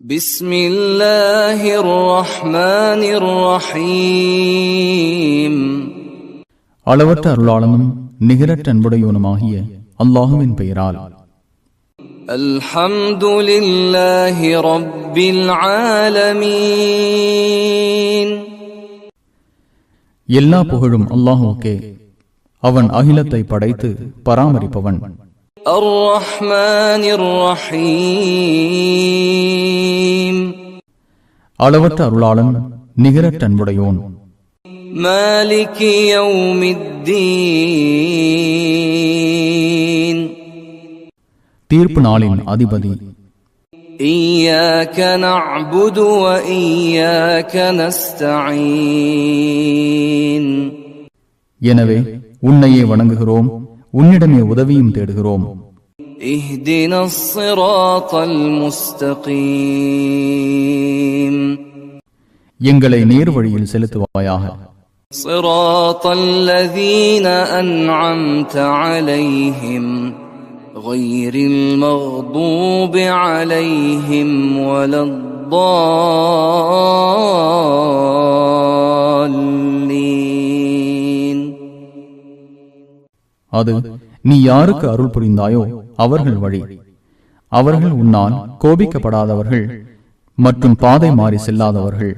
بسم الله الرحمن الرحيم அளவற்ற அருளாளனும் நிகரற்ற அன்புடையவனுமாகிய அல்லாஹுவின் பெயரால் الحمد لله رب العالمين எல்லா புகழும் அல்லாஹுக்கே அவன் அகிலத்தை படைத்து பராமரிப்பவன் الرحمن الرحيم அளவற்ற அருளாளன் நிகரற்ற அன்புடையோன் مالك يوم الدين தீர்ப்பு நாளின் அதிபதி إياك نعبد وإياك نستعين எனவே உன்னையே வணங்குகிறோம் உன்னிடமே உதவியும் தேடுகிறோம் اهدنا الصراط المستقيم எங்களை நேர் வழியில் செலுத்துவாயாக صراط الذين أنعمت عليهم غير المغضوب عليهم ولا الضالين அது நீ யாருக்கு அருள் புரிந்தாயோ அவர்கள் வழி அவர்கள் உன்னால் கோபிக்கப்படாதவர்கள் மற்றும் பாதை மாறி செல்லாதவர்கள்